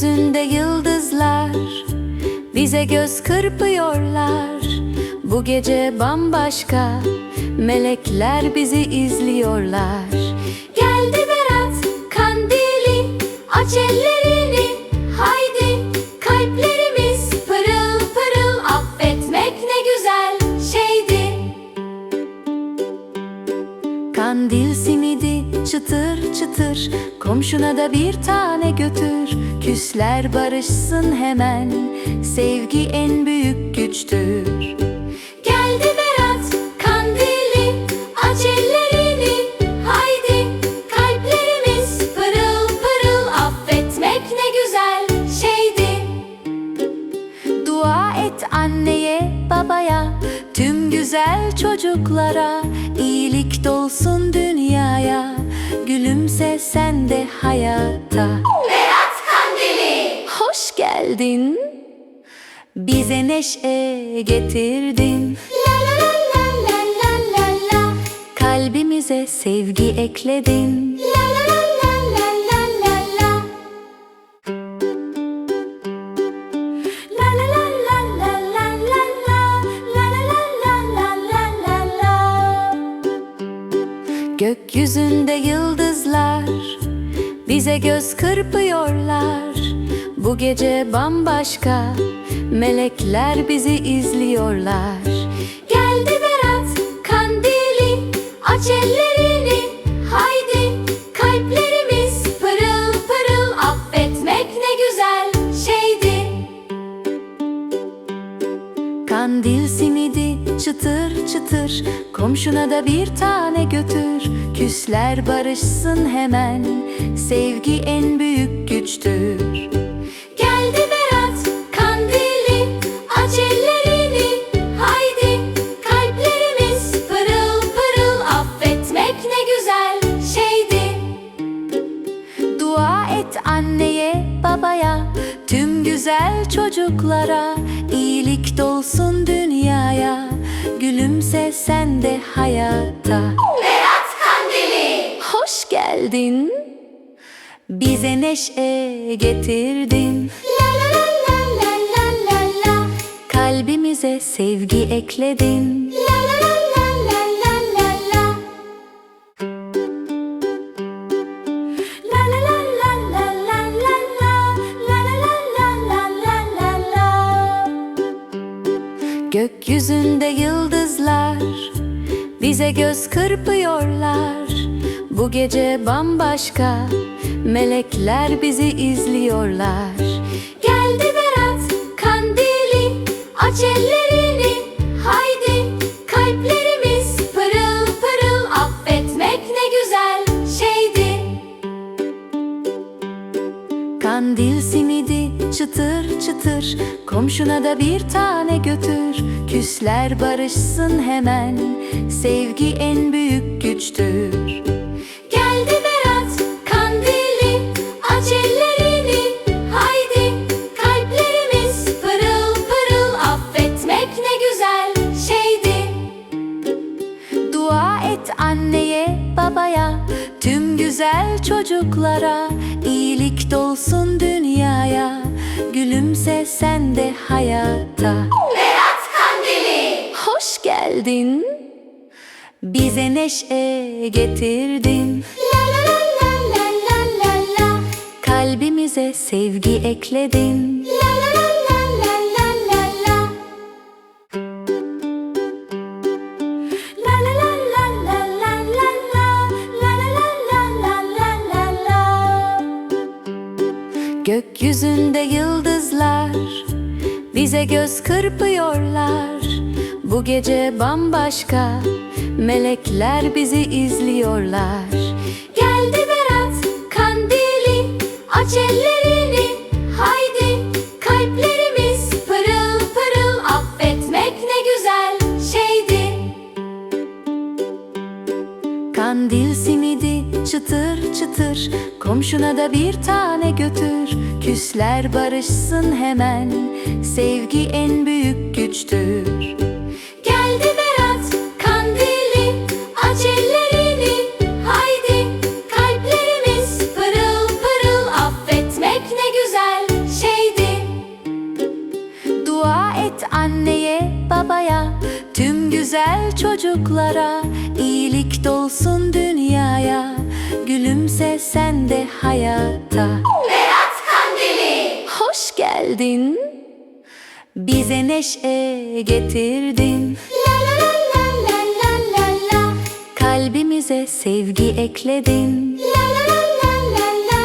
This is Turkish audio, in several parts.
Gökyüzünde yıldızlar bize göz kırpıyorlar. Bu gece bambaşka melekler bizi izliyorlar. Geldi Berat kandili aç ellerini çıtır çıtır. Komşuna da bir tane götür. Küsler barışsın hemen. Sevgi en büyük güçtür. Geldi Berat kandili Aç ellerini. Haydi Kalplerimiz pırıl pırıl. Affetmek ne güzel şeydi. Dua et anneye, babaya, tüm güzel çocuklara, iyilik dolsun dünyaya, gülümse sen de hayata. Berat Kandili! Hoş geldin, bize neşe getirdin. La la la la la la la kalbimize sevgi ekledin. Gökyüzünde yıldızlar bize göz kırpıyorlar. Bu gece bambaşka melekler bizi izliyorlar. Geldi Berat kandili aç ellerini haydi kalplerimiz pırıl pırıl affetmek ne güzel şeydi. Kandil simidi çıtır çıtır Komşuna da bir tane götür Küsler barışsın hemen Sevgi en büyük güçtür Geldi Berat kandili Aç ellerini haydi Kalplerimiz pırıl pırıl Affetmek ne güzel şeydi Dua et anneye, babaya, tüm güzel çocuklara, iyilik dolsun dünyaya, gülümse sen de hayata. Geldin, bize neşe getirdin. La la la la la la la kalbimize sevgi ekledin. La la la Gökyüzünde yıldızlar bize göz kırpıyorlar. Bu gece bambaşka melekler bizi izliyorlar. Geldi Berat kandili aç ellerini haydi kalplerimiz pırıl pırıl affetmek ne güzel şeydi. Kandil simidi çıtır çıtır Komşuna da bir tane götür Küsler barışsın hemen Sevgi en büyük güçtür Dua et anneye, babaya, tüm güzel çocuklara, iyilik dolsun dünyaya, gülümse sen de hayata. Berat Kandili! Hoş geldin, bize neşe getirdin. La la la la la la la la, kalbimize sevgi ekledin. La la la bize göz kırpıyorlar. Bu gece bambaşka melekler bizi izliyorlar. Geldi Berat kandili aç ellerini haydi kalplerimiz pırıl pırıl affetmek ne güzel şeydi. Kandil simidi çıtır çıtır Komşuna da bir tane götür. Küsler barışsın hemen Sevgi en büyük güçtür. Geldi Berat kandili Aç ellerini. Haydi Kalplerimiz pırıl pırıl. Affetmek ne güzel şeydi. Dua et anneye babaya Tüm güzel çocuklara. Hayata. Berat Kandili Hoş geldin, bize neşe getirdin. La la la la la la la Kalbimize sevgi ekledin. La la la la la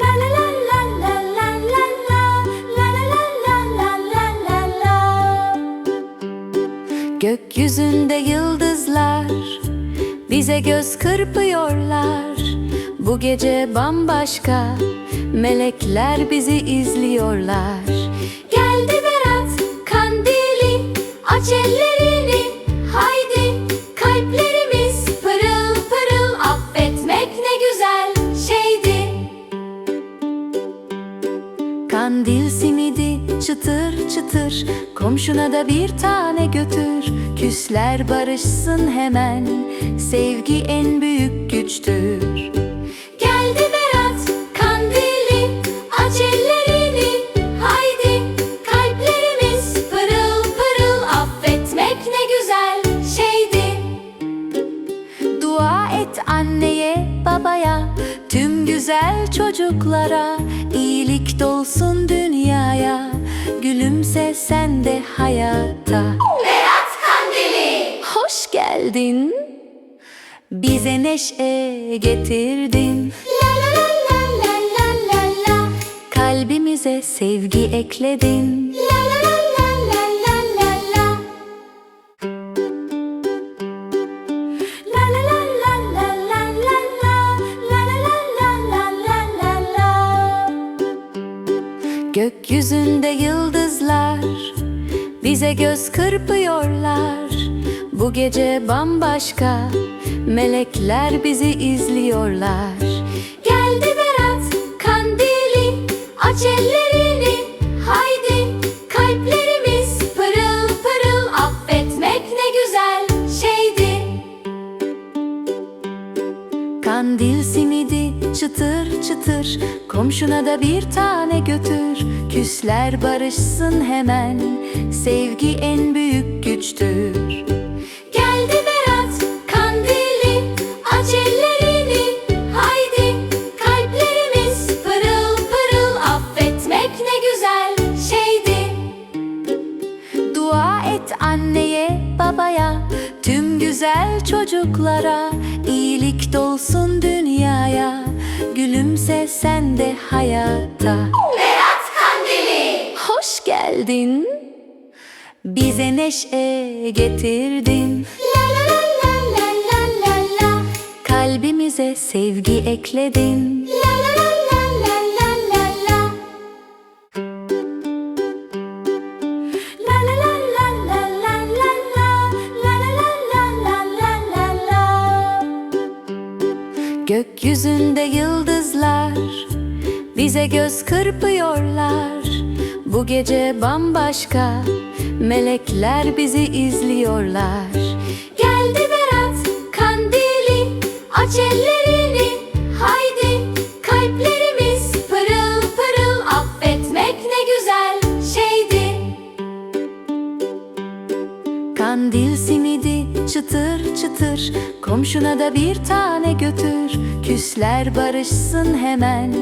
La la la la la la la la La la la la la la la la Gökyüzünde yıldızlar bize göz kırpıyorlar. Bu gece bambaşka melekler bizi izliyorlar. Geldi Berat kandili aç ellerini haydi kalplerimiz pırıl pırıl affetmek ne güzel şeydi Kandil simidi çıtır çıtır komşuna da bir tane götür. Küsler barışsın hemen sevgi en büyük güçtür. Geldi Berat kandili aç ellerini haydi kalplerimiz pırıl pırıl affetmek ne güzel şeydi Dua et anneye, babaya, tüm güzel çocuklara, iyilik dolsun dünyaya, gülümse sen de hayata. Geldin, bize neşe getirdin. la la la la la la la Kalbimize sevgi ekledin. la la la la la la la La la la la la la la la La la la la la la la la Gökyüzünde yıldızlar bize göz kırpıyorlar. Bu gece bambaşka melekler bizi izliyorlar. Geldi Berat kandili aç ellerini haydi kalplerimiz pırıl pırıl affetmek ne güzel şeydi Kandil simidi çıtır çıtır komşuna da bir tane götür. Küsler barışsın hemen sevgi en büyük güçtür. Sen de hayata. Berat kandili Hoş geldin, bize neşe getirdin. La la la la la la la Kalbimize sevgi ekledin. La la la la la la la la La la la la la la la la La la la la la la la la Gökyüzünde yıldızlar bize göz kırpıyorlar. Bu gece bambaşka melekler bizi izliyorlar. Geldi Berat kandili aç ellerini haydi kalplerimiz pırıl pırıl affetmek ne güzel şeydi Kandil simidi çıtır çıtır komşuna da bir tane Küsler barışsın hemen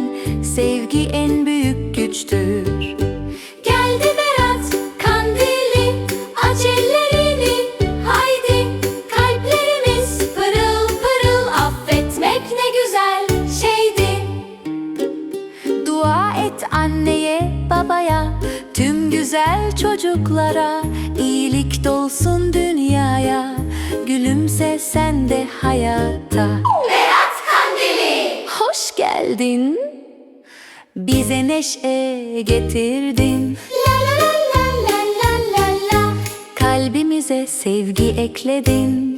sevgi en büyük güçtür. Geldi Berat kandili aç ellerini haydi kalplerimiz pırıl pırıl affetmek ne güzel şeydi Dua et anneye, babaya, tüm güzel çocuklara, iyilik dolsun dünyaya, gülümse sen de hayata. Geldin, bize neşe getirdin. la la la la la la la Kalbimize sevgi ekledin.